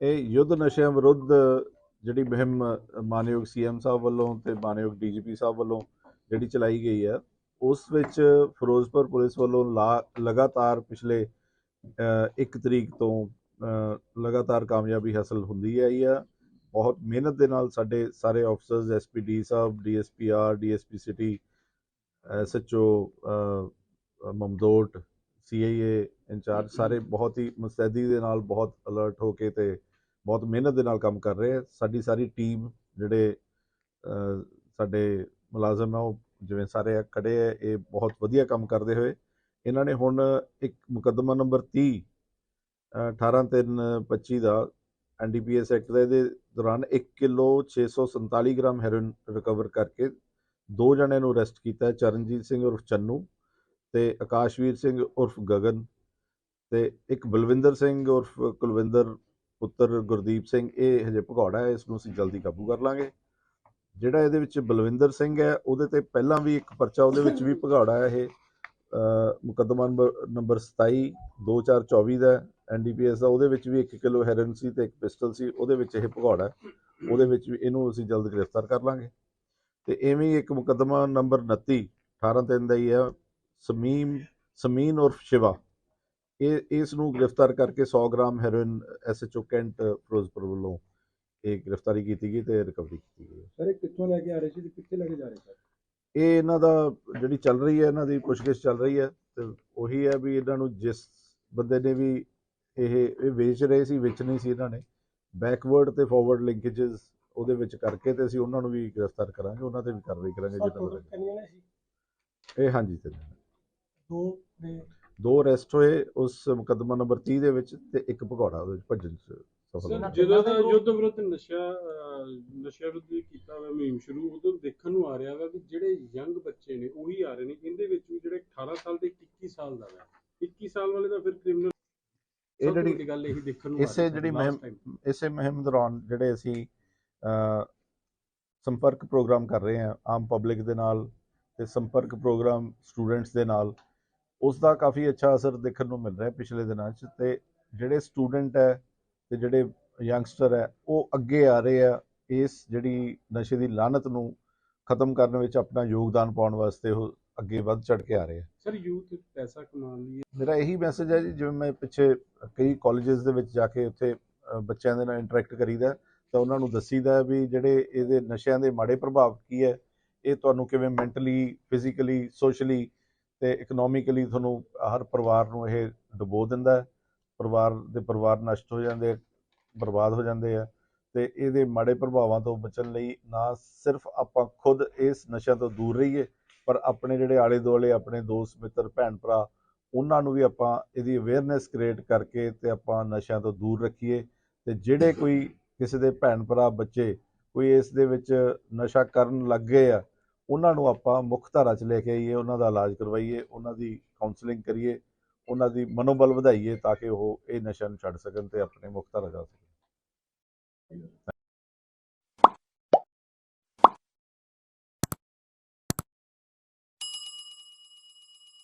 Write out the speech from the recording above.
ਇਹ ਯੁੱਧ ਨਸ਼ਿਆਂ ਵਿਰੁੱਧ ਜਿਹੜੀ ਮੁਹਿੰਮ ਮਾਨਯੋਗ ਸੀਐਮ ਸਾਹਿਬ ਵੱਲੋਂ ਤੇ ਮਾਨਯੋਗ ਡੀਜੀਪੀ ਸਾਹਿਬ ਵੱਲੋਂ ਜਿਹੜੀ ਚਲਾਈ ਗਈ ਹੈ, ਉਸ ਵਿੱਚ ਫਿਰੋਜ਼ਪੁਰ ਪੁਲਿਸ ਵੱਲੋਂ ਲਾ- ਲਗਾਤਾਰ ਪਿਛਲੇ 1 ਤਰੀਕ ਤੋਂ ਲਗਾਤਾਰ ਕਾਮਯਾਬੀ ਹਾਸਲ ਹੁੰਦੀ ਆਈ ਆ। ਬਹੁਤ ਮਿਹਨਤ ਦੇ ਨਾਲ ਸਾਡੇ ਸਾਰੇ officers SPD Sahib DSPR DSP city SHO Mamdot CIA in charge ਸਾਰੇ ਬਹੁਤ ਹੀ ਮੁਸਤੈਦੀ ਦੇ ਨਾਲ ਬਹੁਤ ਅਲਰਟ ਹੋ ਕੇ ਤੇ ਬਹੁਤ ਮਿਹਨਤ ਦੇ ਨਾਲ ਕੰਮ ਕਰ ਰਹੇ ਆ। ਸਾਡੀ ਸਾਰੀ ਟੀਮ ਜਿਹੜੇ ਸਾਡੇ ਮੁਲਾਜ਼ਮ ਆ ਉਹ ਜਿਵੇਂ ਸਾਰੇ ਖੜੇ ਆ ਇਹ ਬਹੁਤ ਵਧੀਆ ਕੰਮ ਕਰਦੇ ਹੋਏ। ਇਹਨਾਂ ਨੇ ਹੁਣ ਇੱਕ ਮੁਕੱਦਮਾ ਨੰਬਰ 30 ਅ, 18/3/25 ਦਾ ਐਨਡੀਪੀਐਸ ਐਕਟ ਦਾ ਇਹਦੇ ਦੌਰਾਨ 1 ਕਿਲੋ 647 ਗ੍ਰਾਮ ਹੈਰੋਇਨ ਰਿਕਵਰ ਕਰਕੇ ਦੋ ਜਣਿਆਂ ਨੂੰ ਅਰੈਸਟ ਕੀਤਾ ਹੈ, ਚਰਨਜੀਤ ਸਿੰਘ ਉਰਫ ਚੰਨੂ ਤੇ ਆਕਾਸ਼ਵੀਰ ਸਿੰਘ ਉਰਫ ਗਗਨ ਤੇ ਇੱਕ ਬਲਵਿੰਦਰ ਸਿੰਘ ਉਰਫ ਕੁਲਵਿੰਦਰ ਪੁੱਤਰ ਗੁਰਦੀਪ ਸਿੰਘ। ਇਹ ਹਜੇ ਭਗੌੜਾ ਹੈ, ਇਸ ਨੂੰ ਅਸੀਂ ਜਲਦੀ ਕਾਬੂ ਕਰ ਲਾਂਗੇ। ਜਿਹੜਾ ਇਹਦੇ ਵਿੱਚ ਬਲਵਿੰਦਰ ਸਿੰਘ ਹੈ, ਉਹਦੇ ਤੇ ਪਹਿਲਾਂ ਵੀ ਇੱਕ ਪਰਚਾ ਉਹਦੇ ਵਿੱਚ ਵੀ ਭਗੌੜਾ ਹੈ ਇਹ। ਮੁਕੱਦਮਾ ਨੰਬਰ ਨੰਬਰ 27 2424 ਦਾ ਐਨਡੀਪੀਐਸ ਦਾ, ਉਹਦੇ ਵਿੱਚ ਵੀ 1 ਕਿਲੋ ਹੈਰਨ ਸੀ ਤੇ ਇੱਕ ਪਿਸਟਲ ਸੀ, ਉਹਦੇ ਵਿੱਚ ਇਹ ਭਗੌੜਾ ਉਹਦੇ ਵਿੱਚ ਵੀ ਇਹਨੂੰ ਅਸੀਂ ਜਲਦ ਗ੍ਰਿਫਤਾਰ ਕਰ ਲਾਂਗੇ। ਤੇ ਐਵੇਂ ਹੀ ਇੱਕ ਮੁਕੱਦਮਾ ਨੰਬਰ 29 18 ਤਿੰਨ ਦਾ ਹੀ ਹੈ, ਸਮੀਮ, ਸਮੀਨ ਉਰਫ ਸ਼ਿਵਾ। ਇਹ, ਇਸ ਨੂੰ ਗ੍ਰਿਫਤਾਰ ਕਰਕੇ 100 gram heroin SHO cantt Ferozepur ਵੱਲੋਂ ਇਹ ਗ੍ਰਿਫਤਾਰੀ ਕੀਤੀ ਗਈ ਤੇ ਰਿਕਵਰੀ ਕੀਤੀ ਗਈ ਸਰ, ਇਹ ਕਿੱਥੋਂ ਲੈ ਕੇ ਆ ਰਹੇ ਸੀ ਤੇ ਕਿੱਥੇ ਲੈ ਕੇ ਜਾ ਰਹੇ ਸਰ ਇਹ ਇਹਨਾਂ ਦਾ ਜਿਹੜੀ ਚੱਲ ਰਹੀ ਹੈ ਇਹਨਾਂ ਦੀ ਪੁੱਛਗਿੱਛ ਚੱਲ ਰਹੀ ਹੈ ਤੇ ਉਹੀ ਹੈ ਵੀ ਇਹਨਾਂ ਨੂੰ ਜਿਸ ਬੰਦੇ ਨੇ ਵੀ ਇਹ ਇਹ ਵੇਚ ਰਹੇ ਸੀ ਵੇਚ ਨਹੀਂ ਸੀ ਇਹਨਾਂ ਨੇ ਬੈਕਵਰਡ ਤੇ ਫਾਰਵਰਡ ਲਿੰਕੇजेस ਉਹਦੇ ਵਿੱਚ ਕਰਕੇ ਤੇ ਅਸੀਂ ਉਹਨਾਂ ਨੂੰ ਵੀ ਗ੍ਰਿਫਤਾਰ ਕਰਾਂਗੇ ਉਹਨਾਂ ਤੇ ਵੀ ਕਾਰਵਾਈ ਕਰਾਂਗੇ ਸੀ? ਇਹ ਹਾਂਜੀ ਤੇ ਦੋ ਦੇ ਦੋ ਅਰੈਸਟ ਹੋਏ ਉਸ ਮੁਕੱਦਮਾ ਨੰਬਰ 30 ਦੇ ਵਿੱਚ ਤੇ ਇੱਕ ਭਗੌੜਾ ਉਹਦੇ ਵਿੱਚ ਭੱਜਣ ਚ ਸਫਲ ਸਰ ਹੋਇਆ ਜਦੋਂ ਦਾ ਯੁੱਧ ਵਿਰੁੱਧ ਨਸ਼ਾ ਨਸ਼ਾ ਵਿਰੁੱਧ ਕੀਤਾ ਹੋਇਆ ਮੁਹਿੰਮ ਸ਼ੁਰੂ ਉਦੋਂ ਦੇਖਣ ਨੂੰ ਆ ਰਿਹਾ ਵਾ ਕਿ ਜਿਹੜੇ ਯੰਗ ਬੱਚੇ ਨੇ ਉਹੀ ਆ ਰਹੇ ਨੇ। ਇਹਦੇ ਵਿੱਚ ਵੀ ਜਿਹੜੇ 18 ਸਾਲ ਤੇ 21 ਸਾਲ ਦਾ ਵਾ। 21 ਸਾਲ ਵਾਲੇ ਤਾਂ ਫਿਰ ਕ੍ਰਿਮੀਨਲ ਇਹ ਜਿਹੜੀ ਗੱਲ ਇਹੀ ਦੇਖਣ ਨੂੰ ਆ ਇਸੇ ਰਹੀ ਜਿਹੜੀ ਮੁਹਿੰਮ। ਇਸੇ ਮੁਹਿੰਮ ਦੌਰਾਨ ਜਿਹੜੇ ਅਸੀਂ ਅ, ਸੰਪਰਕ ਪ੍ਰੋਗਰਾਮ ਕਰ ਰਹੇ ਹਾਂ ਆਮ ਪਬਲਿਕ ਦੇ ਨਾਲ ਤੇ ਸੰਪਰਕ ਪ੍ਰੋਗਰਾਮ ਸਟੂਡੈਂਟਸ ਦੇ ਨਾਲ ਉਸ ਦਾ ਕਾਫੀ ਅੱਛਾ ਅਸਰ ਦੇਖਣ ਨੂੰ ਮਿਲ ਰਿਹਾ ਹੈ ਪਿਛਲੇ ਦਿਨਾਂ 'ਚ ਤੇ ਜਿਹੜੇ ਸਟੂਡੈਂਟ ਹੈ ਤੇ ਜਿਹੜੇ ਯੰਗਸਟਰ ਹੈ ਉਹ ਅੱਗੇ ਆ ਰਹੇ ਆ ਇਸ ਜਿਹੜੀ ਨਸ਼ੇ ਦੀ ਲਾਨਤ ਨੂੰ ਖਤਮ ਕਰਨ ਵਿੱਚ ਆਪਣਾ ਯੋਗਦਾਨ ਪਾਉਣ ਵਾਸਤੇ ਉਹ ਅੱਗੇ ਵੱਧ ਚੜ ਕੇ ਆ ਰਹੇ ਆ। ਸਰ ਯੂਥ ਪੈਸਾ ਕਮਾਉਣ ਲਈ ਮੇਰਾ ਇਹੀ ਮੈਸੇਜ ਹੈ ਜੀ ਜਿਵੇਂ ਮੈਂ ਪਿੱਛੇ ਕਈ ਕਾਲਜਸ ਦੇ ਵਿੱਚ ਜਾ ਕੇ ਉੱਥੇ ਬੱਚਿਆਂ ਦੇ ਨਾਲ ਇੰਟਰੈਕਟ ਕਰੀਦਾ ਤਾਂ ਉਹਨਾਂ ਨੂੰ ਦੱਸੀਦਾ ਵੀ ਜਿਹੜੇ ਇਹਦੇ ਨਸ਼ਿਆਂ ਦੇ ਮਾੜੇ ਪ੍ਰਭਾਵ ਕੀ ਹੈ ਇਹ ਤੁਹਾਨੂੰ ਕਿਵੇਂ ਮੈਂਟਲੀ ਫਿਜ਼ੀਕਲੀ ਸੋਸ਼ਲੀ ਤੇ ਇਕਨੋਮਿਕਲੀ ਤੁਹਾਨੂੰ ਹਰ ਪਰਿਵਾਰ ਨੂੰ ਇਹ ਡੁਬੋ ਦਿੰਦਾ ਹੈ। ਪਰਿਵਾਰ ਦੇ ਪਰਿਵਾਰ ਨਸ਼ਟ ਹੋ ਜਾਂਦੇ ਬਰਬਾਦ ਹੋ ਜਾਂਦੇ ਆ ਤੇ ਇਹਦੇ ਮਾੜੇ ਪ੍ਰਭਾਵਾਂ ਤੋਂ ਬਚਣ ਲਈ ਨਾ ਸਿਰਫ ਆਪਾਂ ਖੁਦ ਇਸ ਨਸ਼ਿਆਂ ਤੋਂ ਦੂਰ ਰਹੀਏ, ਪਰ ਆਪਣੇ ਜਿਹੜੇ ਆਲੇ ਦੁਆਲੇ ਆਪਣੇ ਦੋਸਤ, ਮਿੱਤਰ ਭੈਣ ਭਰਾ ਉਹਨਾਂ ਨੂੰ ਵੀ ਆਪਾਂ ਇਹਦੀ ਅਵੇਅਰਨੈਸ ਕ੍ਰੀਏਟ ਕਰਕੇ ਤੇ ਆਪਾਂ ਨਸ਼ਿਆਂ ਤੋਂ ਦੂਰ ਰੱਖੀਏ ਤੇ ਜਿਹੜੇ ਕੋਈ ਕਿਸੇ ਦੇ ਭੈਣ ਭਰਾ ਬੱਚੇ ਕੋਈ ਇਸ ਦੇ ਵਿੱਚ ਨਸ਼ਾ ਕਰਨ ਲੱਗ ਗਏ ਆ, ਉਹਨਾਂ ਨੂੰ ਆਪਾਂ ਮੁੱਖ ਧਾਰਾ 'ਚ ਲੈ ਕੇ ਆਈਏ, ਉਹਨਾਂ ਦਾ ਇਲਾਜ ਕਰਵਾਈਏ, ਉਹਨਾਂ ਦੀ ਕਾਉਂਸਲਿੰਗ ਕਰੀਏ ਉਹਨਾਂ ਦੀ ਮਨੋਬਲ ਵਧਾਈਏ ਤਾਂ ਕਿ ਉਹ ਇਹ ਨਸ਼ਾ ਨੂੰ ਛੱਡ ਸਕਣ ਤੇ ਆਪਣੇ ਮੁੱਖ ਧਾਰਾ ਜਾ ਸਕਣ